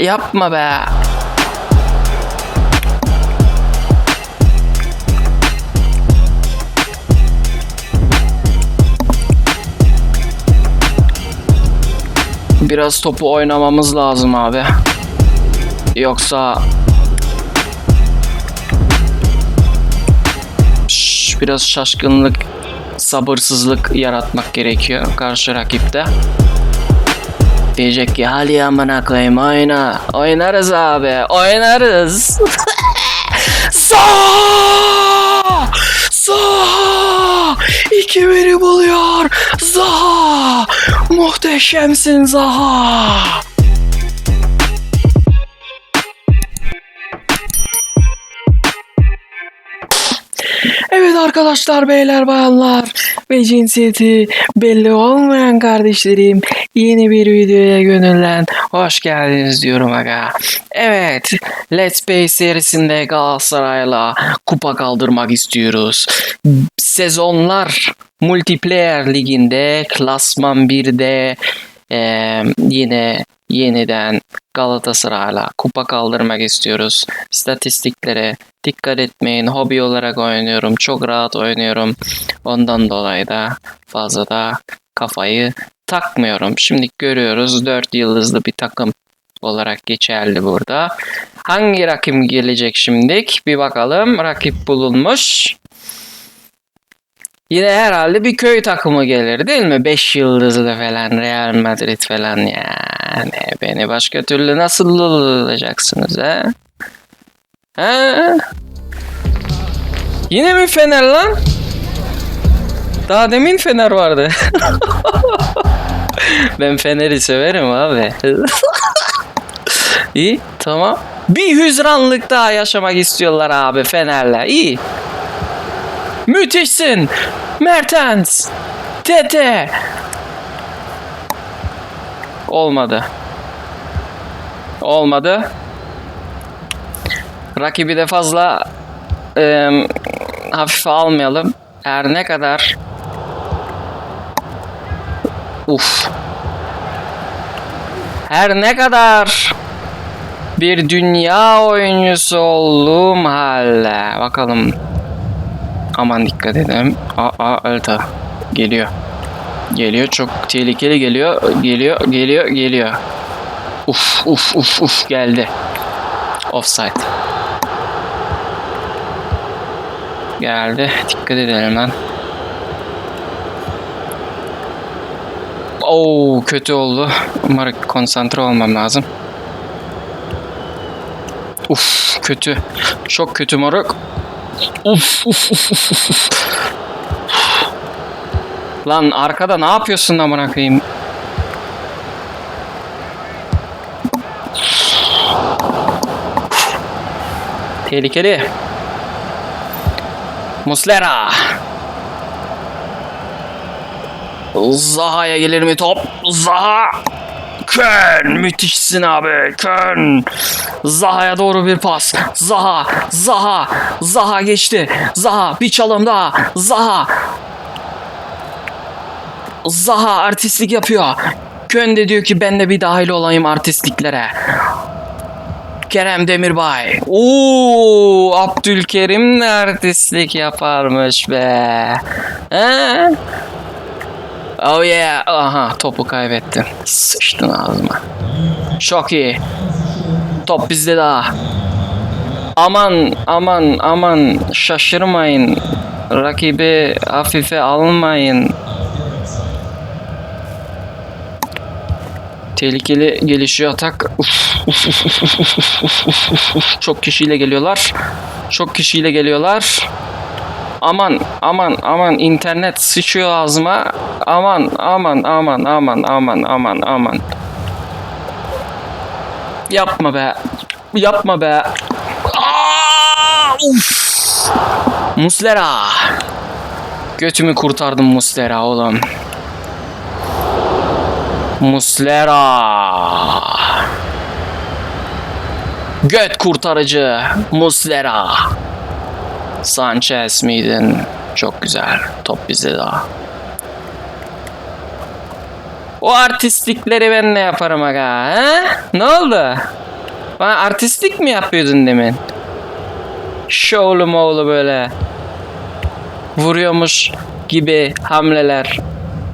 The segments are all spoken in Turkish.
Yapma be. Biraz topu oynamamız lazım abi. Yoksa Şş, biraz şaşkınlık, sabırsızlık yaratmak gerekiyor karşı rakipte. Diyecek ki hadi amına koyayım oyna. Oynarız abi. Oynarız. Zaha! Zaha! İki biri buluyor. Zaha! Muhteşemsin Zaha! Arkadaşlar, beyler, bayanlar ve cinsiyeti belli olmayan kardeşlerim yeni bir videoya gönülden hoş geldiniz diyorum aga. Evet, Let's Play serisinde Galatasaray'la kupa kaldırmak istiyoruz. Sezonlar Multiplayer Ligi'nde Klasman 1'de eee, yine yeniden Galatasaray'la kupa kaldırmak istiyoruz. İstatistiklere dikkat etmeyin. Hobi olarak oynuyorum. Çok rahat oynuyorum. Ondan dolayı da fazla da kafayı takmıyorum. Şimdi görüyoruz 4 yıldızlı bir takım olarak geçerli burada. Hangi rakip gelecek şimdilik? Bir bakalım. Rakip bulunmuş. Yine herhalde bir köy takımı gelir değil mi? 5 yıldızlı falan Real Madrid falan yani. Beni başka türlü nasıl bulacaksınız ha? Ha? Yine mi Fener lan? Daha demin Fener vardı. ben Fener'i severim abi. İyi tamam. Bir hüzranlık daha yaşamak istiyorlar abi Fener'le. İyi. Müthişsin. Mertens. Tete. Olmadı. Olmadı. Rakibi de fazla e, hafife almayalım. Her ne kadar Uf. Her ne kadar bir dünya oyuncusu olduğum halde bakalım Aman dikkat edin. Aa, Alta. Geliyor. Geliyor. Çok tehlikeli geliyor. Geliyor. Geliyor. Geliyor. Uf uf uf uf geldi. Offside. Geldi. Dikkat edelim lan. Oo kötü oldu. Umarım konsantre olmam lazım. Uf kötü. Çok kötü moruk. Uf uf uf uf uf. Lan arkada ne yapıyorsun amına koyayım? Tehlikeli. Muslera. Zaha'ya gelir mi top? Zaha. Kön! Müthişsin abi Kön! Zaha'ya doğru bir pas. Zaha Zaha Zaha geçti. Zaha bir çalım daha. Zaha. Zaha artistlik yapıyor. Kön de diyor ki ben de bir dahil olayım artistliklere. Kerem Demirbay. Oo, Abdülkerim de artistlik yaparmış be. He? Oh yeah. Aha topu kaybettin. Sıçtın ağzıma. Çok iyi. Top bizde daha. Aman aman aman şaşırmayın. Rakibi hafife almayın. Tehlikeli gelişiyor atak. Uf, uf, uf, uf, uf, uf, uf, uf. Çok kişiyle geliyorlar. Çok kişiyle geliyorlar. Aman aman aman internet sıçıyor ağzıma. Aman aman aman aman aman aman aman. Yapma be. Yapma be. Aa, uf. Muslera. Götümü kurtardım Muslera oğlum. Muslera. Göt kurtarıcı Muslera. Sanchez miydin? Çok güzel. Top bize daha. O artistlikleri ben ne yaparım aga? He? Ne oldu? Bana artistlik mi yapıyordun demin? Şovlu moğlu böyle. Vuruyormuş gibi hamleler.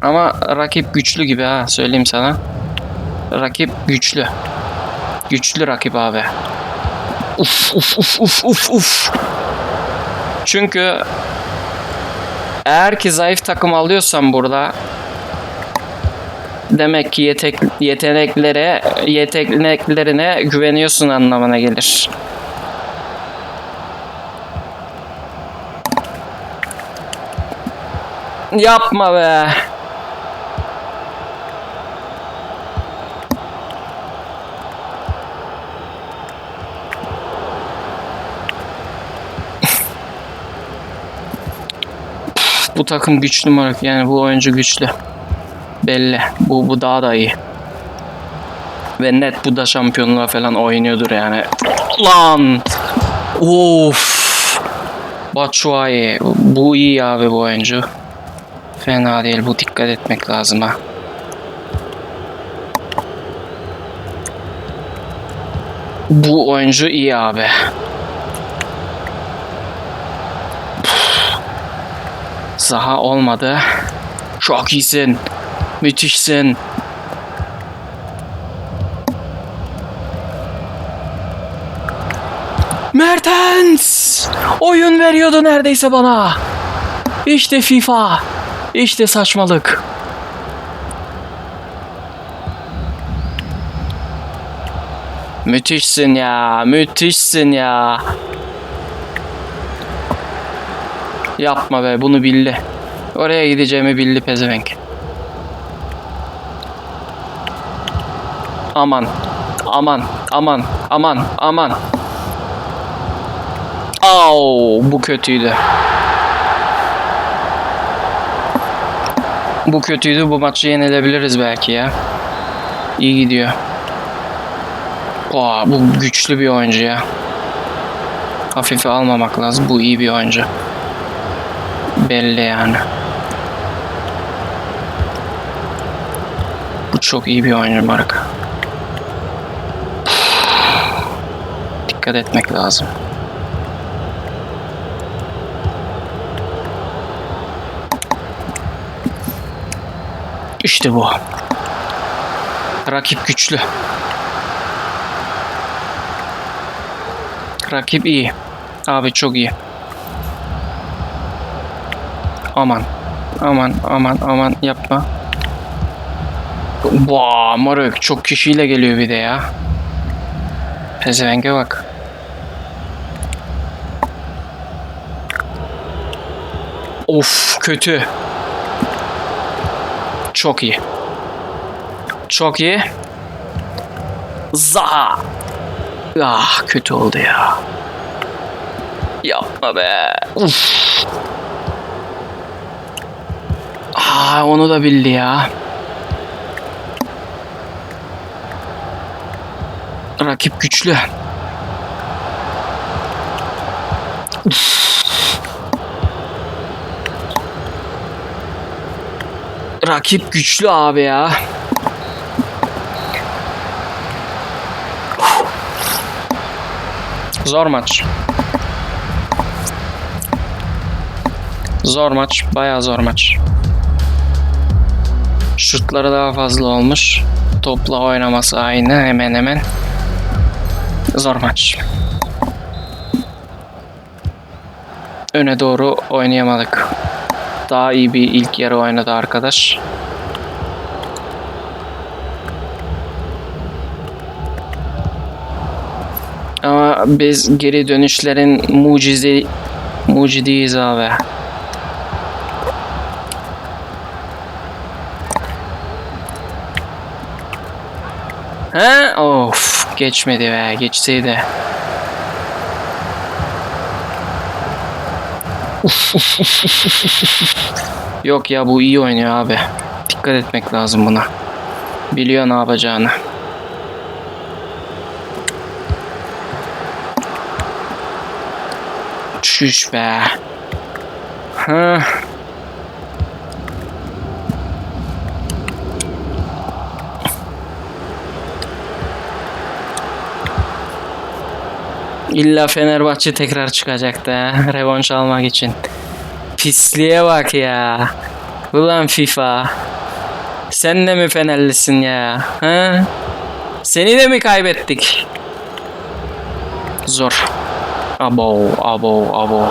Ama rakip güçlü gibi ha söyleyeyim sana. Rakip güçlü. Güçlü rakip abi. Uf uf uf uf uf uf. Çünkü eğer ki zayıf takım alıyorsan burada demek ki yetek, yeteneklere yeteneklerine güveniyorsun anlamına gelir. Yapma be. Takım güçlü moruk yani bu oyuncu güçlü. Belli. Bu bu daha da iyi. Ve net bu da şampiyonluğa falan oynuyordur yani. Lan! Of! Batshuayi. Bu iyi abi bu oyuncu. Fena değil. Bu dikkat etmek lazım ha. Bu oyuncu iyi abi. Zaha olmadı. Çok iyisin. Müthişsin. Mertens! Oyun veriyordu neredeyse bana. İşte FIFA. İşte saçmalık. Müthişsin ya. Müthişsin ya. Yapma be bunu bildi. Oraya gideceğimi bildi pezevenk. Aman. Aman. Aman. Aman. Aman. Au, bu kötüydü. Bu kötüydü. Bu maçı yenilebiliriz belki ya. İyi gidiyor. Aa, bu güçlü bir oyuncu ya. Hafife almamak lazım. Bu iyi bir oyuncu. Belli yani. Bu çok iyi bir oyuncu Marka. Dikkat etmek lazım. İşte bu. Rakip güçlü. Rakip iyi. Abi çok iyi. Aman. Aman aman aman yapma. Vaa moruk çok kişiyle geliyor bir de ya. Pezevenge bak. Of kötü. Çok iyi. Çok iyi. Zaha. Ah kötü oldu ya. Yapma be. Uf. Aa onu da bildi ya. Rakip güçlü. Rakip güçlü abi ya. Zor maç. Zor maç. Bayağı zor maç. Şutları daha fazla olmuş. Topla oynaması aynı hemen hemen. Zor maç. Öne doğru oynayamadık. Daha iyi bir ilk yarı oynadı arkadaş. Ama biz geri dönüşlerin mucize mucidiyiz abi. He? Of geçmedi be geçseydi. Yok ya bu iyi oynuyor abi. Dikkat etmek lazım buna. Biliyor ne yapacağını. Çüş be. Hı. İlla Fenerbahçe tekrar çıkacaktı ha. Revanş almak için. Pisliğe bak ya. Ulan FIFA. Sen de mi Fenerlisin ya? Ha? Seni de mi kaybettik? Zor. Abo, abo, abo.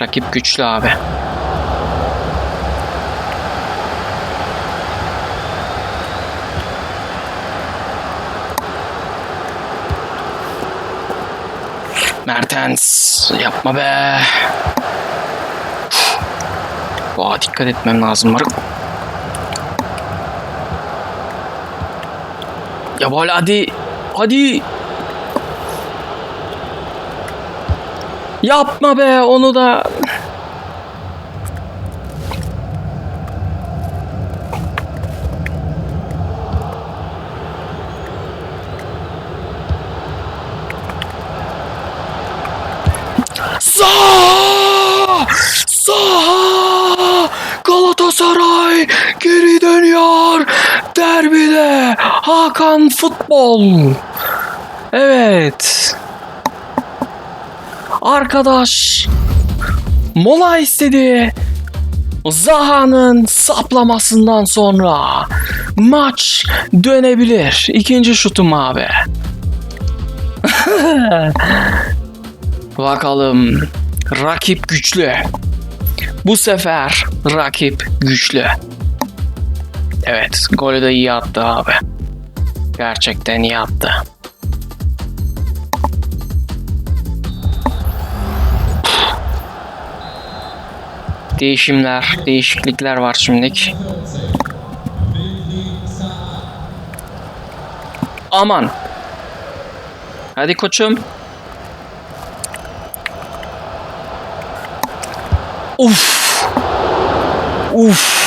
Rakip güçlü abi. Mertens yapma be. Aa, dikkat etmem lazım Maruk. Ya böyle hadi. Hadi. Yapma be onu da. Hakan Futbol. Evet. Arkadaş mola istedi. Zaha'nın saplamasından sonra maç dönebilir. İkinci şutum abi. Bakalım. Rakip güçlü. Bu sefer rakip güçlü. Evet, golü de iyi attı abi. Gerçekten iyi attı. Değişimler, değişiklikler var şimdilik. Aman. Hadi koçum. Uf. Uf.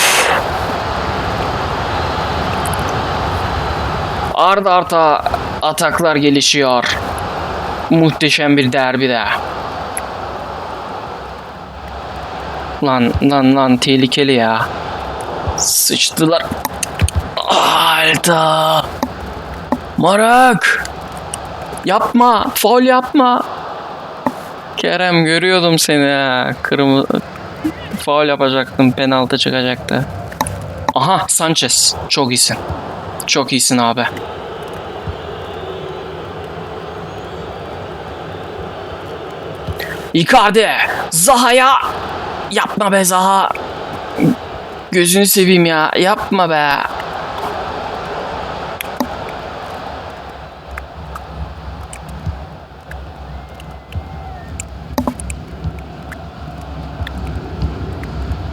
Ard arta ataklar gelişiyor. Muhteşem bir derbide. Lan lan lan tehlikeli ya. Sıçtılar. Alta. Marak. Yapma. Faul yapma. Kerem görüyordum seni ha. Kırmızı faul yapacaktım. Penaltı çıkacaktı. Aha Sanchez. Çok iyisin. Çok iyisin abi. Icardi. Zaha'ya. Yapma be Zaha. Gözünü seveyim ya. Yapma be.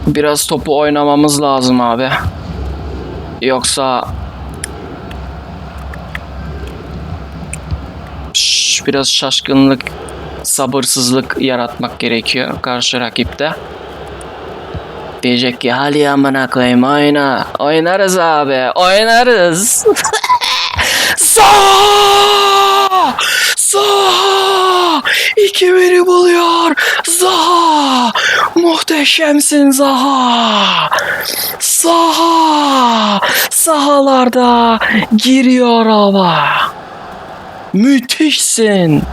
Biraz topu oynamamız lazım abi. Yoksa Biraz şaşkınlık, sabırsızlık yaratmak gerekiyor karşı rakipte. Diyecek ki hadi amına koyayım oyna. Oynarız abi. Oynarız. Zaha! Zaha! İki biri buluyor. Zaha! Muhteşemsin Zaha! Zaha! Sahalarda giriyor hava. Müthişsin.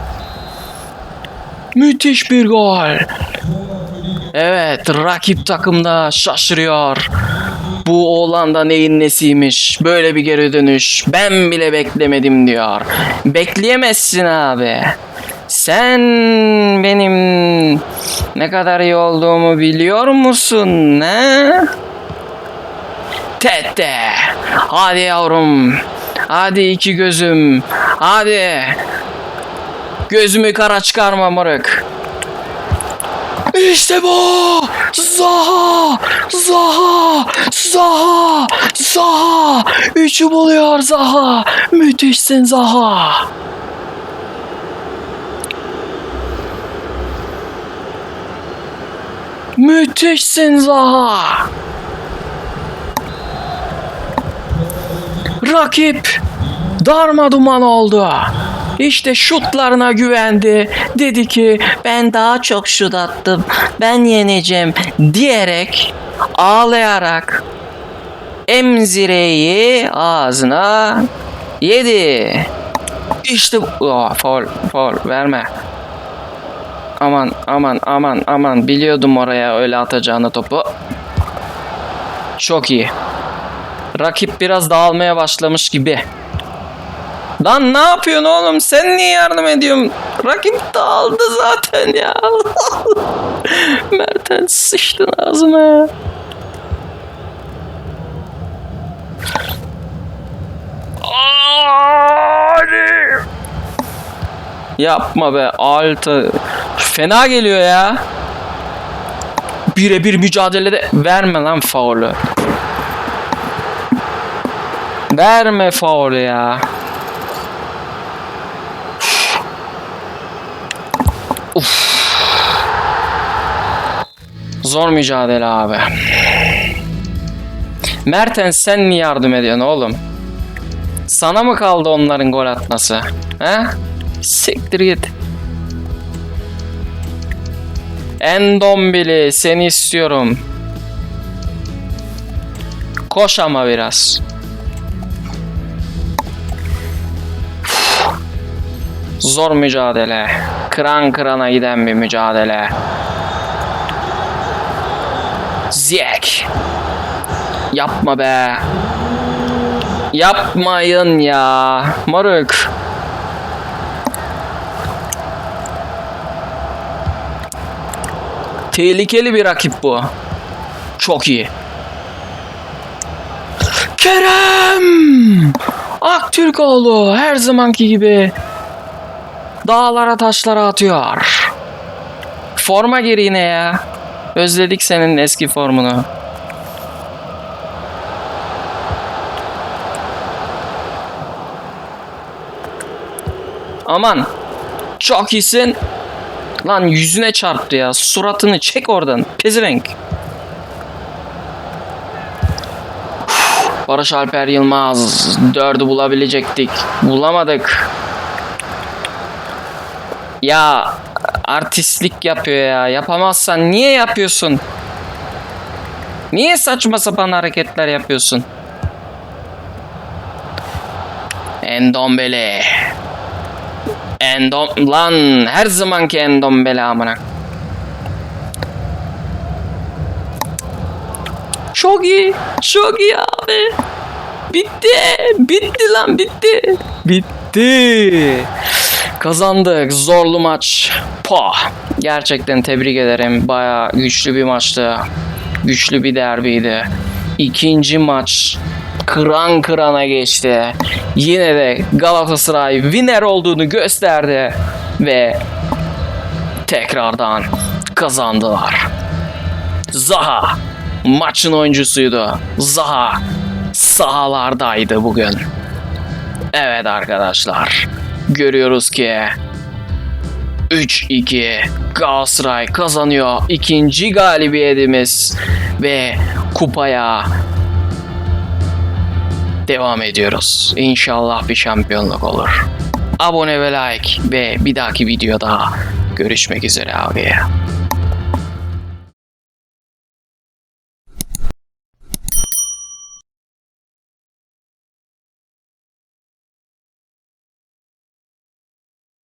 Müthiş bir gol. Evet, rakip takımda şaşırıyor. Bu oğlan da neyin nesiymiş? Böyle bir geri dönüş. Ben bile beklemedim diyor. Bekleyemezsin abi. Sen benim ne kadar iyi olduğumu biliyor musun? Ne? Tete. Hadi yavrum. Hadi iki gözüm. Hadi. Gözümü kara çıkarma moruk. İşte bu! Zaha! Zaha! Zaha! Zaha! Üçü buluyor Zaha! Müthişsin Zaha! Müthişsin Zaha! Rakip darma duman oldu. İşte şutlarına güvendi. Dedi ki ben daha çok şut attım. Ben yeneceğim diyerek ağlayarak emzireyi ağzına yedi. İşte. Oh, faul, faul verme. Aman aman aman aman biliyordum oraya öyle atacağını topu. Çok iyi. Rakip biraz dağılmaya başlamış gibi. Lan ne yapıyorsun oğlum? Sen niye yardım ediyorsun? Rakip dağıldı zaten ya. Mertens sıçtın ağzıma. Hadi. Yapma be altı. Fena geliyor ya. Birebir mücadelede verme lan faulü. Verme faulü ya. Zor mücadele abi. Mertens sen niye yardım ediyorsun oğlum? Sana mı kaldı onların gol atması? He? Siktir git. Endombili seni istiyorum. Koş ama biraz. Zor mücadele. Kıran kırana giden bir mücadele. Ziyek. Yapma be. Yapmayın ya. Moruk. Tehlikeli bir rakip bu. Çok iyi. Kerem! Aktürkoğlu her zamanki gibi dağlara taşlara atıyor. Forma gir yine ya. Özledik senin eski formunu. Aman. Çok iyisin. Lan yüzüne çarptı ya. Suratını çek oradan. Pezevenk. Barış Alper Yılmaz. Dördü bulabilecektik. Bulamadık. Ya artistlik yapıyor ya. Yapamazsan niye yapıyorsun? Niye saçma sapan hareketler yapıyorsun? Endombele. Endom lan her zamanki Endombele amına. Çok iyi. Çok iyi abi. Bitti. Bitti lan bitti. Bitti. Kazandık. Zorlu maç. Pah. Gerçekten tebrik ederim. Baya güçlü bir maçtı. Güçlü bir derbiydi. İkinci maç kıran kırana geçti. Yine de Galatasaray winner olduğunu gösterdi ve tekrardan kazandılar. Zaha maçın oyuncusuydu. Zaha sahalardaydı bugün. Evet arkadaşlar. Görüyoruz ki 3-2 Galatasaray kazanıyor. İkinci galibiyetimiz ve kupaya devam ediyoruz. İnşallah bir şampiyonluk olur. Abone ve like ve bir dahaki videoda görüşmek üzere abi.